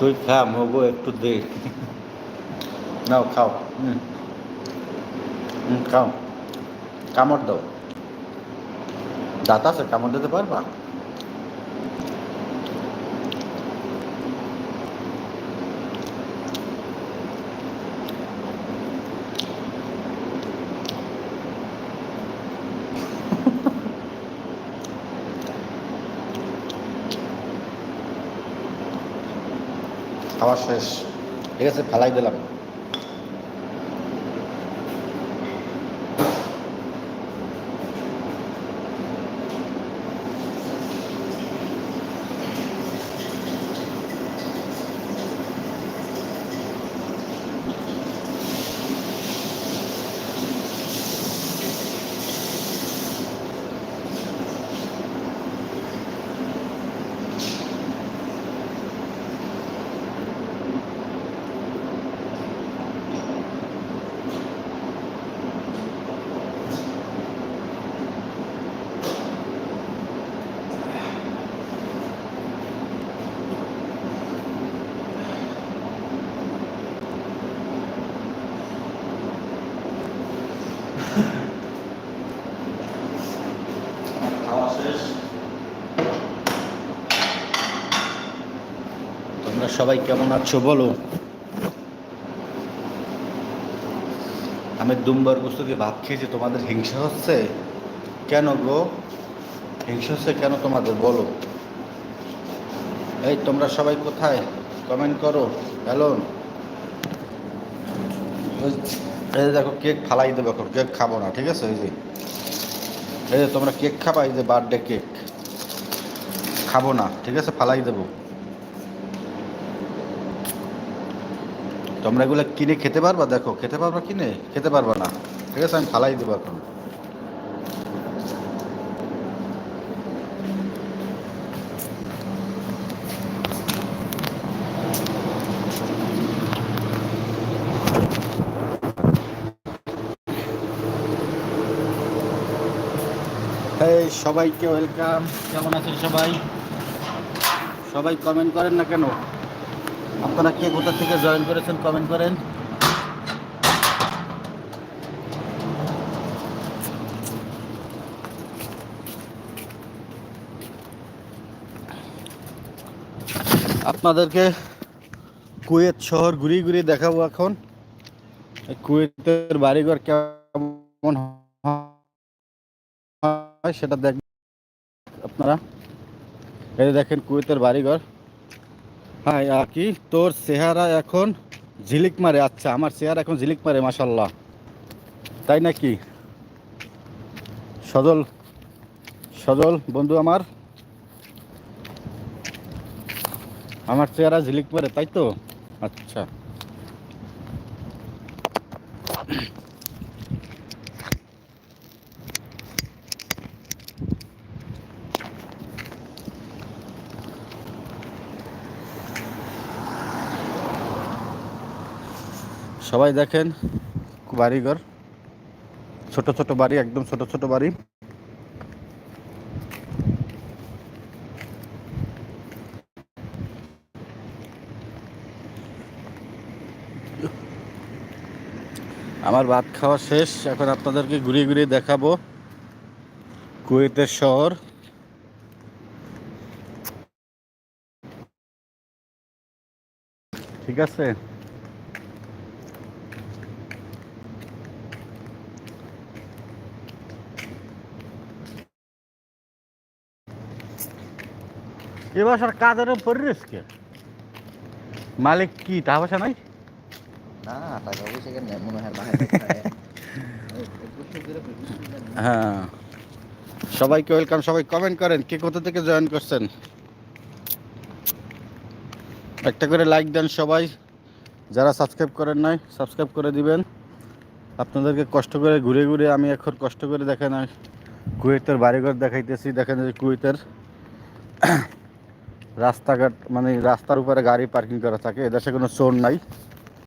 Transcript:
তুই খা মগো একটু দে। নাও, খাও। হুম, খাও। কামড় দাও। দাঁত আছে, কামড় দিতে পারবা? খাওয়া শেষ। ঠিক আছে ফেলাই দিলাম। খাওয়া শেষ তোমরা সবাই কেমন আছো বলো? আমি দুম্বার বস্তুকে ভাব খেয়েছি তোমাদের হিংসা হচ্ছে? কেন গো? হিংসা হচ্ছে কেন তোমাদের বলো? এই তোমরা সবাই কোথায়? কমেন্ট করো হ্যালো এই যে দেখো, কেক ফালাই দেবে এখন, কেক খাব না, ঠিক আছে? এই যে এই যে তোমরা কেক খাবা, এই যে বার্থডে কেক। খাব না, ঠিক আছে? ফালাই দেবো। তোমরা এগুলো কিনে খেতে পারবা? দেখো, খেতে পারবা কিনে? খেতে পারবা না, ঠিক আছে? আমি ফালাই দেবো এখন এই সবাইকে ওয়েলকাম কেমন আছেন সবাই? সবাই কমেন্ট করেন না কেন? আপনারা কে কোথা থেকে জয়েন করেছেন কমেন্ট করেন। আপনাদেরকে কুয়েত শহর ঘুরিয়ে ঘুরিয়ে দেখাবো এখন। কুয়েতের বাড়িঘর কেমন হয়, সেটা দেখ আপনারা। এই দেখেন কুয়েতের বাড়িঘর। হ্যাঁ আর কি? তোর চেহারা এখন ঝিলিক মারে। আচ্ছা আমার চেহারা এখন ঝিলিক মারে মাসাল্লাহ তাই নাকি? সজল সজল, বন্ধু আমার। আমার চেহারা ঝিলিক মারে, তাই তো? আচ্ছা। সবাই দেখেন, বাড়িঘর, ছোট ছোট বাড়ি, একদম ছোট ছোট বাড়ি। আমার ভাত খাওয়া শেষ, এখন আপনাদেরকে ঘুরিয়ে ঘুরিয়ে দেখাবো কুয়েতের শহর। ঠিক আছে? এ বাসার কাজের পরিবেশকে মালিক কি টাকা পয়সা নাই? না টাকা পয়সা কেন মনে হয় হ্যাঁ। সবাইকে ওয়েলকাম সবাই কমেন্ট করেন কে কোথা থেকে জয়েন করছেন? একটা করে লাইক দেন সবাই। যারা সাবস্ক্রাইব করেন নাই সাবস্ক্রাইব করে দিবেন। আপনাদেরকে কষ্ট করে ঘুরে ঘুরে আমি এখন কষ্ট করে দেখেন আমি কুয়েতের বাড়িঘর দেখাইতেছি দেখেন যে কুয়েতের। রাস্তাঘাট মানে রাস্তার উপরে গাড়ি পার্কিং করা থাকে এদেশে কোনো চোর নাই।